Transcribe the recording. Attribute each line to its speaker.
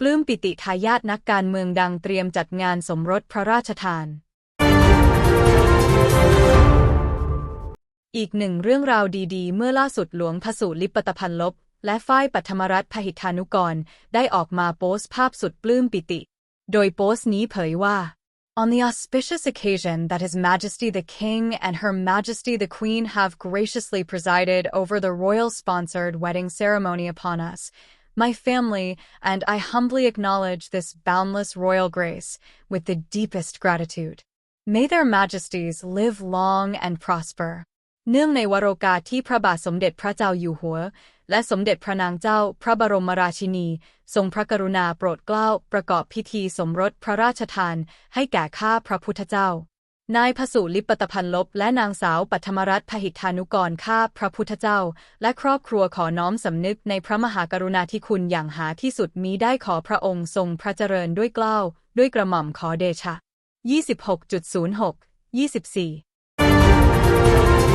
Speaker 1: ปลื้มปิติทายาทนักการเมืองดังเตรียมจัดงานสมรสพระราชทาน อีกหนึ่งเรื่องราวดีๆ เมื่อล่าสุดหลวงพสุลิปตพันลบ และฝ้ายปัทมรัฐพหิทธานุกร ได้ออกมาโพสต์ภาพสุดปลื้มปิติ โดยโพสต์นี้เผยว่า On the auspicious occasion that His Majesty the King and Her Majesty the Queen have graciously presided over the royal sponsored wedding ceremony upon us, my family and I humbly acknowledge this boundless royal grace with the deepest gratitude. May their majesties live long and prosper. เนื่องในวโรกาสที่พระบาทสมเด็จพระเจ้าอยู่หัว และสมเด็จพระนางเจ้าพระบรมราชินี ทรงพระกรุณาโปรดเกล้าประกอบพิธีสมรสพระราชทานให้แก่ข้าพระพุทธเจ้า นายพสุลิปตพันลบและนางสาวปัทมรัฐพหิทธานุกรข้าพระพุทธเจ้า และครอบครัวขอน้อมสำนึกในพระมหากรุณาธิคุณอย่างหาที่สุดมีได้ขอพระองค์ทรงพระเจริญด้วยเกล้า ด้วยกระหม่อมขอเดชะ 26.06 24